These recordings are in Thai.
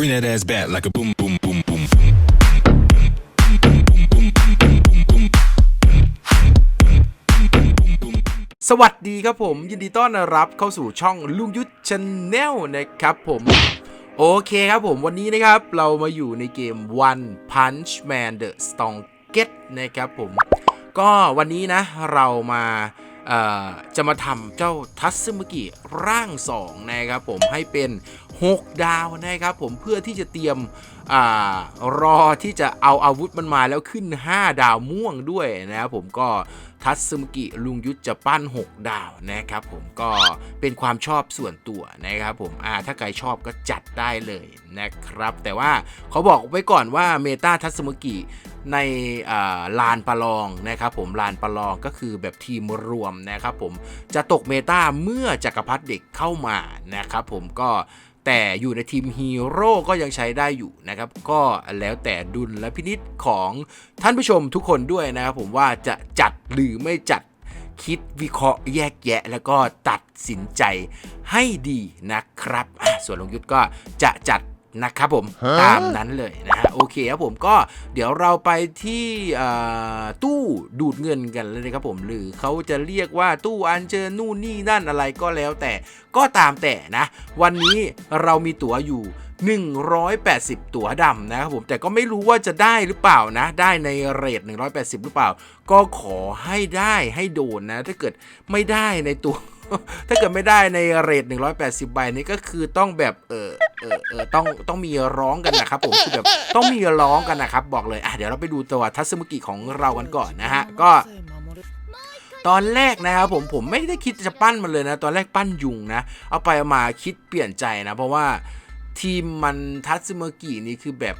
Bring that ass back like a boom, boom, boom, boom, boom. สวัสดีครับผม ยินดีต้อนรับเข้าสู่ช่องลุงยุทธชาแนลนะครับผมโอเคครับผมวันนี้นะครับ เรามาอยู่ในเกม One Punch Man The Strongest นะครับผม ก็วันนี้นะ เรามา จะมาทำเจ้าทัสมุกิร่าง 2 นะครับผมให้เป็น 6 ดาวนะครับผมเพื่อที่จะเตรียมอรอที่จะเอาอาวุธมันมาแล้วขึ้น 5 ดาวม่วงด้วยนะครับผมก็ทัสมุกิลุงยุทธจะปั้น 6 ดาวนะครับผมก็เป็นความชอบส่วนตัวนะครับผมอ่าถ้าใครชอบก็จัดได้เลยนะครับ แต่ว่าเขาบอกไว้ก่อนว่าเมตาทัสมุกิ ในลานประลองนะครับผมลานประลองก็คือแบบทีมรวมนะครับผมจะตกเมตาเมื่อจักรพรรดิเด็กเข้ามานะครับผมก็แต่อยู่ในทีมฮีโร่ก็ยังใช้ได้อยู่นะครับ ก็แล้วแต่ดุลและพินิษของท่านผู้ชมทุกคนด้วยนะครับผมว่าจะจัดหรือไม่จัดคิดวิเคราะห์แยกแยะ แล้วก็ตัดสินใจให้ดีนะครับ ส่วนลงยุทธก็จะจัดนะครับผม ตามนั้นเลยนะ โอเคครับผมก็เดี๋ยวเราไปที่ตู้ดูดเงินกันเลยนะครับผมหรือเขาจะเรียกว่าตู้อันเจอนู่นนี่นั่นอะไรก็แล้วแต่ก็ตามแต่นะ วันนี้เรามีตั๋วอยู่180 ตั๋วดำนะครับผมแต่ก็ไม่รู้ว่าจะได้หรือเปล่านะ ได้ในเรท180 หรือเปล่า ก็ขอให้ได้ให้โดนนะ ถ้าเกิดไม่ได้ในตัว ถ้าเกิดไม่ได้ในเรท180 ใบนี้ก็คือต้องแบบเออเออเออต้องต้องมีร้องกันนะครับผมคือแบบต้องมีร้องกันนะครับบอกเลยอะเดี๋ยวเราไปดูตัวทัศมุกิของเรากันก่อนนะฮะก็ตอนแรกนะครับผมผมไม่ได้คิดจะปั้นมันเลยนะ ตอนแรกปั้นยุงนะ เอาไปเอามาคิดเปลี่ยนใจนะ เพราะว่าทีมมันทัตสึเมกินี่คือแบบ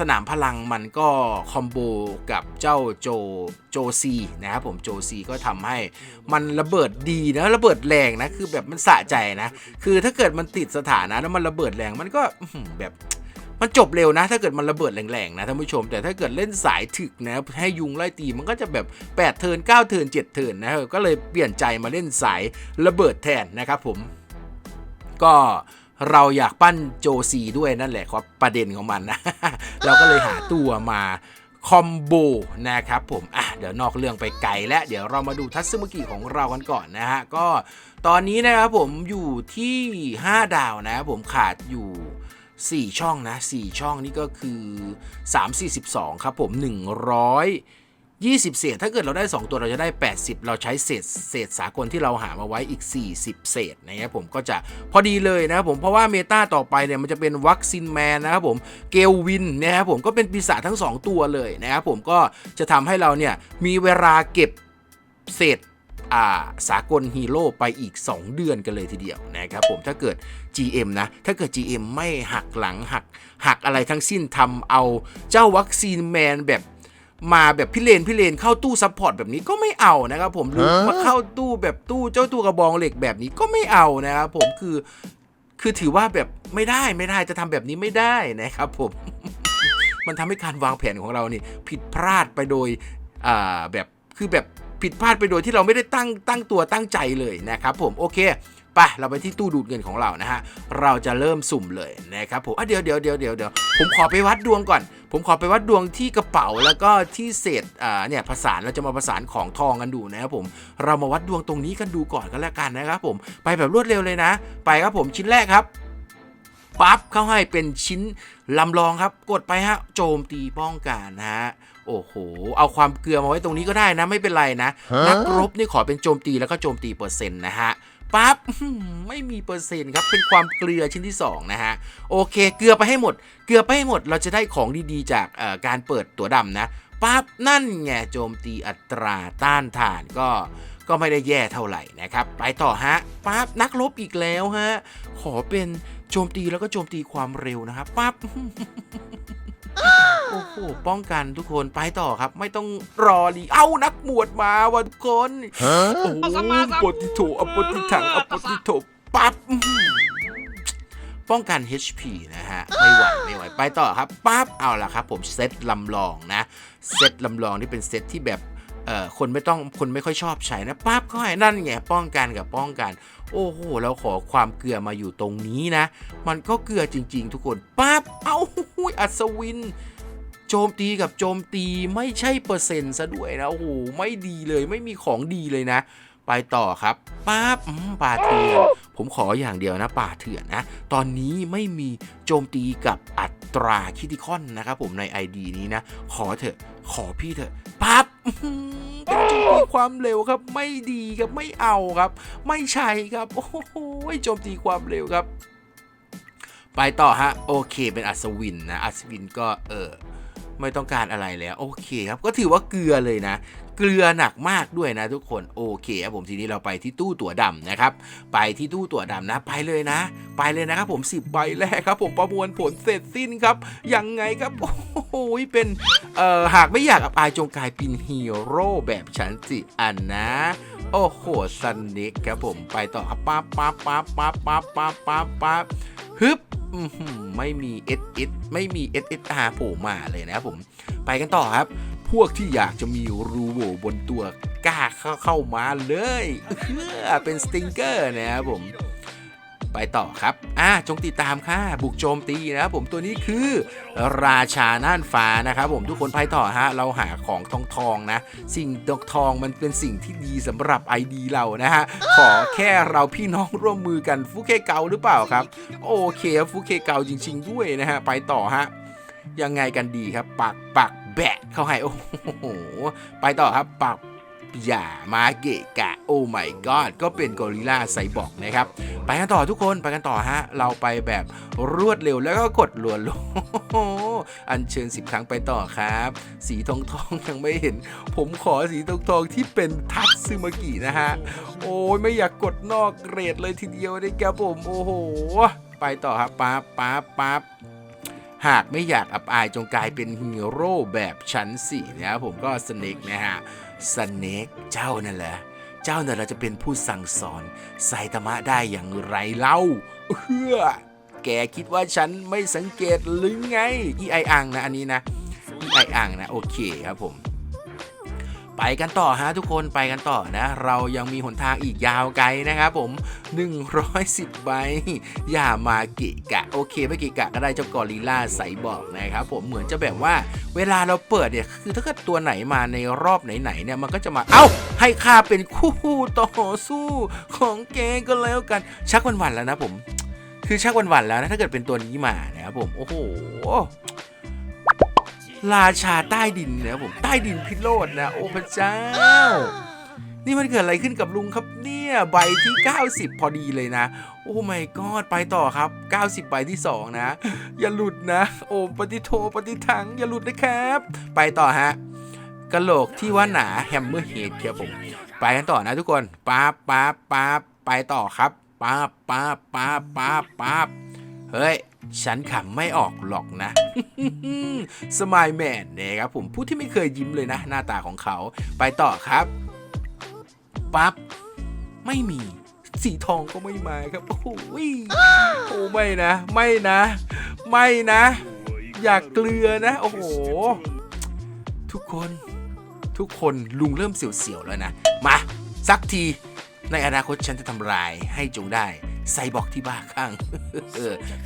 สนามพลังมันก็คอมโบกับเจ้าโจโจซีนะครับผมโจซีก็ทำให้มันระเบิดดีนะระเบิดแรงนะคือแบบมันสะใจนะ คือถ้าเกิดมันติดสถานะแล้วมันระเบิดแรงมันก็แบบมันจบเร็วนะ ถ้าเกิดมันระเบิดแรงๆนะท่านผู้ชม แต่ถ้าเกิดเล่นสายถึกนะให้ยุงไล่ตีมันก็จะแบบ 8 เทิร์น9 เทิร์น7 เทิร์นนะก็เลยเปลี่ยนใจมาเล่นสายระเบิดแทนนะครับผมก็ เราอยากปั้นโจซีด้วยนั่นแหละครับประเด็นของมันนะ เราก็เลยหาตัวมาคอมโบนะครับผม อะ เดี๋ยวนอกเรื่องไปไกลแล้วเดี๋ยวเรามาดูทัศมุกิของเรากันก่อนนะฮะ ก็ตอนนี้นะครับผมอยู่ที่ 5 ดาวนะครับผมขาดอยู่ 4 ช่องนะ 4 ช่องนี่ก็คือ 3 42 ครับผม 20 เศษ ถ้าเกิดเราได้ 2 ตัวเราจะได้ 80 เราใช้เศษเศษสากลที่เราหามาไว้อีก 40 เศษนะครับผมก็จะพอดีเลยนะครับผมเพราะว่าเมตาต่อไปเนี่ยมันจะเป็นวัคซินแมนนะครับผมเกลวินนะครับผมก็เป็นปีศาจทั้ง 2 ตัวเลยนะครับผมก็จะทำให้เราเนี่ยมีเวลาเก็บเศษอ่าสากลฮีโร่ไปอีก 2 เดือนกันเลยทีเดียวนะครับผมถ้าเกิด GM นะ ถ้าเกิด GM ไม่หักหลังหักหักอะไรทั้งสิ้นทำเอาเจ้าวัคซีนแมนแบบ มาแบบพิเรนพิเรนเข้าตู้ซัพพอร์ตแบบนี้ก็ไม่เอานะครับผมหรือมาเข้าตู้แบบตู้เจ้าตัวกระบองเหล็กแบบนี้ก็ไม่เอานะครับผมคือ คือถือว่าแบบไม่ได้ไม่ได้จะทำแบบนี้ไม่ได้นะครับผม มันทำให้การวางแผนของเรานี่ ผิดพลาดไปโดยอ่าแบบคือแบบผิดพลาดไปโดยที่เราไม่ได้ตั้งตั้งตัวตั้งใจเลยนะครับผมโอเค ไปเราไปที่ตู้ดูดเงินของเรานะฮะเราจะเริ่มสุ่มเลยนะครับผมอะเดี๋ยวเดี๋ยวเดี๋ยวเดี๋ยวเดี๋ยวผมขอไปวัดดวงก่อน ผมขอไปวัดดวงที่กระเป๋าแล้วก็ที่เศษอ่าเนี่ยผสานเราจะมาผสานของทองกันดูนะครับผม เรามาวัดดวงตรงนี้กันดูก่อนกันแล้วกันนะครับผมไปแบบรวดเร็วเลยนะ ไปครับผมชิ้นแรกครับปั๊บเข้าให้เป็นชิ้นลำลองครับ กดไปฮะโจมตีป้องกันนะฮะโอ้โห เอาความเกลือมาไว้ตรงนี้ก็ได้นะไม่เป็นไรนะ นักรบนี่ขอเป็นโจมตีแล้วก็โจมตีเปอร์เซ็นต์นะฮะ ปั๊บไม่มีเปอร์เซ็นต์ครับเป็นความเกลือชิ้นที่ 2 นะฮะ โอเค เกลือไปให้หมด เกลือไปให้หมดเราจะได้ของดีๆ จากการเปิดตัวดำนะปั๊บนั่นไงโจมตีอัตราต้านทานก็ก็ไม่ได้แย่เท่าไหร่นะครับ ไปต่อฮะปั๊บนักรบอีกแล้วฮะ ขอเป็นโจมตีแล้วก็โจมตีความเร็วนะครับปั๊บ โอ้โห ป้องกันทุกคนไปต่อครับ ไม่ต้องรอรีเอ้านักบวชมาวันคนโอ้โหปฏิโถอปฏิถังอปฏิโถปั๊บอื้อหือป้องกัน HP นะฮะ ไม่ไหว ไม่ไหว ไปต่อครับปั๊บเอาละครับ ผมเซตลำลองนะ เซตลำลองนี่เป็นเซตที่แบบเอ่อ คนไม่ต้องคนไม่ค่อยชอบใช้นะปั๊บก็ให้นั่นไงป้องกันกับป้องกัน โอ้โหเราขอความเกลือมาอยู่ตรงนี้นะ มันก็เกลือจริง ๆ ทุกคนปั๊บเอาหุยอัศวิน โจมตีกับโจมตีไม่ใช่เปอร์เซ็นต์ซะด้วยนะโอ้โหไม่ดีเลยไม่มีของดีเลยนะไปต่อครับปั๊บป่าเถื่อนผมขออย่างเดียวนะป่าเถื่อนนะ ตอนนี้ไม่มีโจมตีกับอัตราคิติคอนนะครับผมใน ID นี้นะ ขอเถอะขอพี่เถอะปั๊บ จมตีความเร็วครับไม่ดีครับไม่เอาครับ ไม่ใช่ครับโอ้โหโจมตีความเร็วครับ ไปต่อฮะโอเคเป็นอัศวินนะอัศวินก็เออ ไม่ต้องการอะไรแล้วโอเคครับก็ถือว่าเกลือเลยนะ เกลือหนักมากด้วยนะทุกคนโอเคครับผมทีนี้เราไปที่ตู้ตั๋วดำนะครับ ไปที่ตู้ตั๋วดำนะไปเลยนะ ไปเลยนะครับผม 10ใบแรกครับ ผมประมวลผลเสร็จสิ้นครับยังไงครับโอ้โหเป็นเอ่อหากไม่อยากอับอายจงกลายเป็นฮีโร่แบบฉันสิอันนะโอ้โหซันนิกครับผมไปต่อครับปั๊บปั๊บปั๊บปั๊บปั๊บปั๊บปั๊บ ไม่มีเอสเอหือไม่มี S S ไม่มี S S R โผล่มาเลยนะครับผมไปกันต่อครับ พวกที่อยากจะมีรูโหว่บนตัวกล้าเข้าเข้ามาเลยเพื่อเป็นสติงเกอร์นะครับผม ไปต่อครับ อ่าจงติดตามค่ะบุกโจมตีนะครับผมตัวนี้คือราชาน่านฟ้านะครับผมทุกคนไปต่อฮะเราหาของทองทองๆนะ สิ่งทองทองมันเป็นสิ่งที่ดีสำหรับ ID เรานะฮะขอแค่เราพี่น้องร่วมมือกันฟุเคเกาหรือเปล่าครับ โอเคฟุเคเกาจริง ๆ ด้วยนะฮะไปต่อฮะยังไงกันดีครับ ปักปักแบะเข้าให้โอ้โหไปต่อครับปัก อย่ามาเกะกะโอ้ my god ก็เป็นกอริลลาไซบอร์กนะครับ ไปกันต่อทุกคนไปกันต่อฮะ เราไปแบบรวดเร็วแล้วก็กดรัวลงอันเชิญสิบครั้งไปต่อครับ สีทองทองยังไม่เห็น ผมขอสีทองทองที่เป็นทัตซึมากินะฮะ โอ้ยไม่อยากกดนอกเกรดเลยทีเดียวนะครับผมโอ้โห ไปต่อครับปั๊บปั๊บปั๊บหากไม่อยากอับอายจงกลายเป็นฮีโร่แบบชั้นสี่นะครับผมก็สเน็กนะฮะ สเนกเจ้านั่นแหละ เจ้านั่นแหละจะเป็นผู้สั่งสอนไซตามะได้อย่างไรเล่าเฮือแกคิดว่าฉันไม่สังเกตหรือไง อีไออังนะอันนี้นะ อีไออังนะ โอเคครับผม ไปกันต่อฮะทุกคนไปกันต่อนะ เรายังมีหนทางอีกยาวไกลนะครับผม 110ใบอย่ามากะกะ โอเคไม่กะกะก็ได้เจ้ากอริลลาใสบอกนะครับผมเหมือนจะแบบว่าเวลาเราเปิดเนี่ยคือถ้าเกิดตัวไหนมาในรอบไหนๆเนี่ยมันก็จะมาเอ้าให้ข้าเป็นคู่ต่อสู้ของแกก็แล้วกันชักวันๆแล้วนะผมคือชักวันๆแล้วนะถ้าเกิดเป็นตัวนี้มานะครับผมโอ้โห ราชาใต้ดินนะผมใต้ดินพิโรธนะโอ้พระเจ้า นี่มันเกิดอะไรขึ้นกับลุงครับเนี่ยใบที่ 90 พอดีเลยนะ โอ้ไม่กอดไปต่อครับ 90 ใบที่ 2 นะ อย่าหลุดนะ โอ้ปฏิโทปฏิทัง อย่าหลุดนะครับ ไปต่อฮะกะโหลกที่ว่าหนาแฮมเมอร์เฮดครับผม ไปกันต่อนะทุกคนป๊าบป๊าบป๊าบไปต่อครับป๊าบป๊าบป๊าบป๊าบป๊าบเฮ้ย ฉันขำไม่ออกหรอกนะ สมายแมนเนะครับผมผู้ที่ไม่เคยยิ้มเลยนะ หน้าตาของเขา ไปต่อครับ ปั๊บ ไม่มี สีทองก็ไม่มาครับ โอ้โหโอ้ไม่นะ ไม่นะ ไม่นะ อยากเกลือนะ โอ้โห ทุกคน ทุกคนลุงเริ่มเสียวๆแล้วนะ มา สักที ในอนาคตฉันจะทำลายให้จงได้ ไซบอกที่บ้าข้าง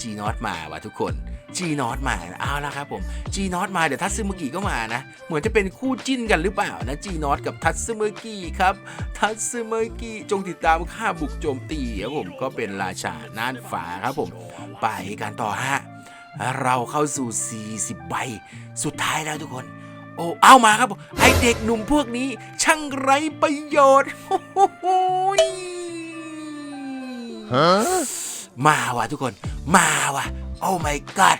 จีนอตมาว่ะทุกคนจีนอตมาเอาละครับผมจีนอตมาเดี๋ยวทัตซึมุกิก็มานะ เหมือนจะเป็นคู่จิ้นกันหรือเปล่านะจีนอตกับทัตซึมุกิครับ ทัตซึมุกิจงติดตามข้าบุกโจมตีครับผมก็เป็นราชาน่านฟ้าครับผม ไปกันต่อฮะเราเข้าสู่ 40 ใบ สุดท้ายแล้วทุกคน โอ้เอามาครับไอเด็กหนุ่มพวกนี้ ช่างไรประโยชน์โอย มาว่ะทุกคน มาว่ะ โอ้ my god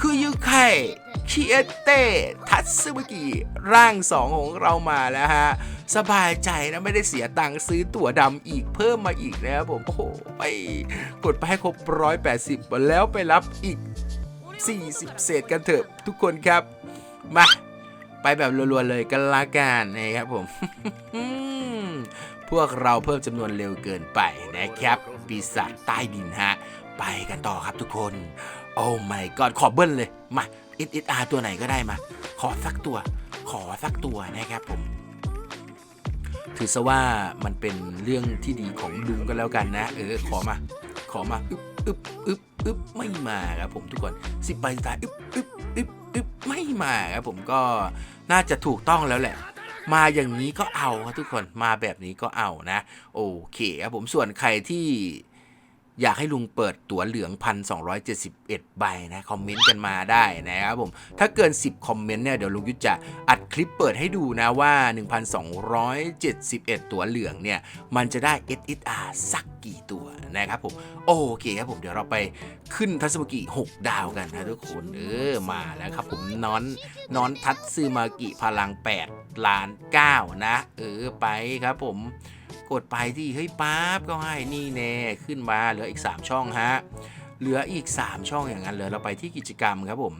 คือยูไคคิเอเต้ทัตสึมุกิร่างสองของเรามาแล้วฮะ สบายใจนะ ไม่ได้เสียตังค์ซื้อตั๋วดำอีกเพิ่มมาอีกนะครับผม โอ้โห ไปกดไปให้ครบ 180 แล้วไปรับอีก 40 เศษกันเถอะทุกคนครับ มา ไปแบบรัวๆเลยกันละกันนะครับผม พวกเราเพิ่มจำนวนเร็วเกินไปนะครับ ปีศาจใต้ดินฮะ ไปกันต่อครับทุกคน โอ้ my god ขอเบิ้ลเลย มา SSR ตัวไหนก็ได้มา ขอสักตัว ขอสักตัวนะครับผมถือซะว่ามันเป็นเรื่องที่ดีของลุงก็แล้วกันนะ เออ ขอมา ขอมาอึบอึบอึบอึบไม่มาครับผมทุกคนสิบใบสุดท้ายอึบอึบอึบอึบไม่มาครับผมก็น่าจะถูกต้องแล้วแหละ มาอย่างนี้ก็เอาครับทุกคนมาแบบนี้ก็เอานะ โอเคครับผมส่วนใครที่ อยากให้ลุงเปิดตั๋วเหลือง 1,271 ใบนะ คอมเมนต์กันมาได้นะครับผม ถ้าเกิน 10 คอมเมนต์เนี่ย เดี๋ยวลุงยุทธจะอัดคลิปเปิดให้ดูนะว่า 1,271 ตั๋วเหลืองเนี่ย มันจะได้ SSR สักกี่ตัวนะครับผม โอเคครับผมเดี๋ยวเราไปขึ้นทัศมกิ 6 ดาวกันนะทุกคน เออ มาแล้วครับผมนอนนอนทัตซึมากิพลัง 8 ล้าน 9 นะ เออไปครับผม กดไปที่เฮ้ยปั๊บก็ให้นี่แน่ขึ้นมาเหลืออีก 3 ช่องฮะเหลืออีก 3 ช่องอย่างนั้นเลยเราไปที่กิจกรรมครับผม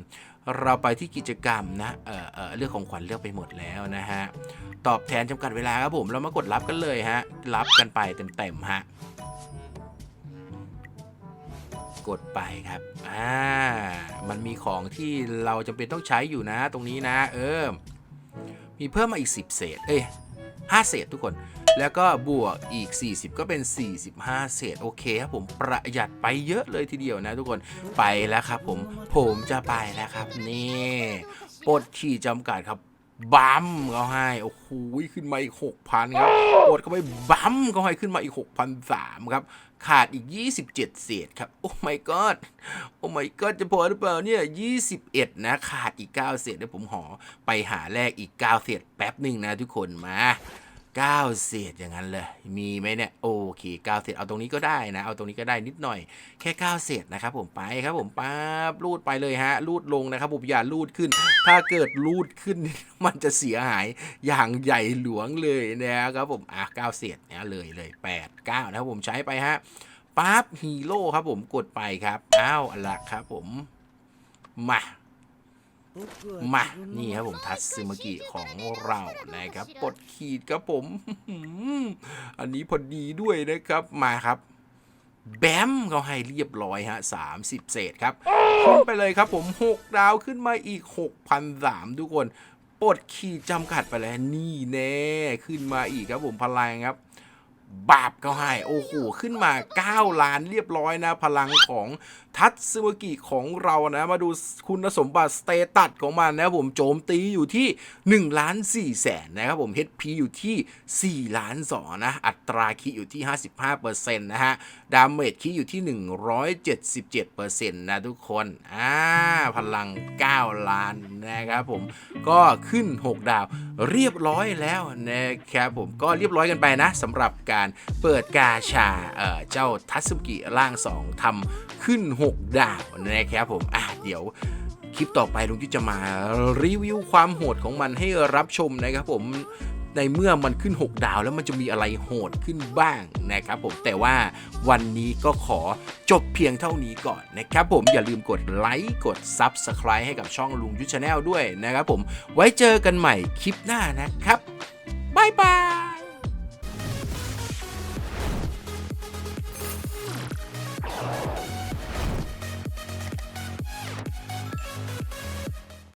เราไปที่กิจกรรมนะเออเออเรื่องของขวัญเลือกไปหมดแล้วนะฮะตอบแทนจำกัดเวลาครับผมเรามากดรับกันเลยฮะรับกันไปเต็มๆฮะกดไปครับ อ่า มันมีของที่เราจำเป็นต้องใช้อยู่นะ ตรงนี้นะ เออ มีเพิ่มมาอีก 10 เศษ เอ้ย5เศษทุกคน แล้วก็บวกอีก 40 ก็เป็น 45 เศษโอเคครับผมประหยัดไปเยอะเลยทีเดียวนะทุกคนไปแล้วครับผมผมจะไปแล้วครับ นี่ปลดขีดจำกัดครับบัมเขาให้ โอ้โหขึ้นมาอีก 6,000 ครับปลดเข้าไปบัมเขาให้ขึ้นมาอีก 6,003 ครับ ขาดอีก 27 เศษครับ โอ้ my god โอ้ my god จะพอหรือเปล่าเนี่ย 21 นะ ขาดอีก 9 เศษเดี๋ยวผมหอไปหาแลกอีก 9 เศษแป๊บหนึ่งนะทุกคนมา 9 เศษอย่างนั้นเลย มีไหมเนี่ย โอเค9เศษเอาตรงนี้ก็ได้นะ เอาตรงนี้ก็ได้นิดหน่อย แค่ 9 เศษนะครับผมไปครับผมป๊าบรูดไปเลยฮะ รูดลงนะครับผมอย่ารูดขึ้น ถ้าเกิดรูดขึ้นมันจะเสียหายอย่างใหญ่หลวงเลยนะครับผม อะ9เศษเนี่ยเลยเลย8 9 นะครับผมใช้ไปฮะปั๊บฮีโร่ครับผมกดไปครับ อ้าวอันละครับผม มา มา นี่ครับผมทัตซึมากิของเรานะครับปลดขีดครับผม อันนี้พอดีด้วยนะครับมาครับ แบมเขาให้เรียบร้อยฮะ30เศษครับขึ้นไปเลยครับผม 6 ดาวขึ้นมาอีก 6,003ทุกคนปลดขีดจำกัดไปแล้วนี่แน่ ขึ้นมาอีกครับผมพลังครับ บาปเขาให้ โอ้โห ขึ้นมา 9 ล้านเรียบร้อยนะ พลังของทัตซึมกิของเรานะ มาดูคุณสมบัติสเตตัสของมันนะผมโจมตีอยู่ที่ 1 ล้าน4แสนนะครับผม HP อยู่ที่ 4 ล้าน2นะ อัตราคิอยู่ที่ 55%นะฮะ ดาเมจคิอยู่ที่ 177%นะทุกคน อ่า พลัง 9 ล้านนะครับผม ก็ขึ้น 6 ดาวเรียบร้อยแล้วนะครับผม ก็เรียบร้อยกันไปนะสำหรับการเปิดกาชาเอ่อเจ้าทัตสึกิร่าง 2ทำขึ้น 6 ดาวนะครับผม อะเดี๋ยวคลิปต่อไปลุงที่จะมารีวิวความโหดของมันให้รับชมนะครับผม ในเมื่อมันขึ้น 6 ดาวแล้วมันจะมีอะไรโหดขึ้นบ้างนะครับผมแต่ว่าวันนี้ก็ขอจบเพียงเท่านี้ก่อนนะครับผมอย่าลืมกดไลค์กด Subscribe ให้กับช่องลุงยุทธชาแนลด้วยนะครับผมไว้เจอกันใหม่คลิปหน้านะครับบ๊ายบาย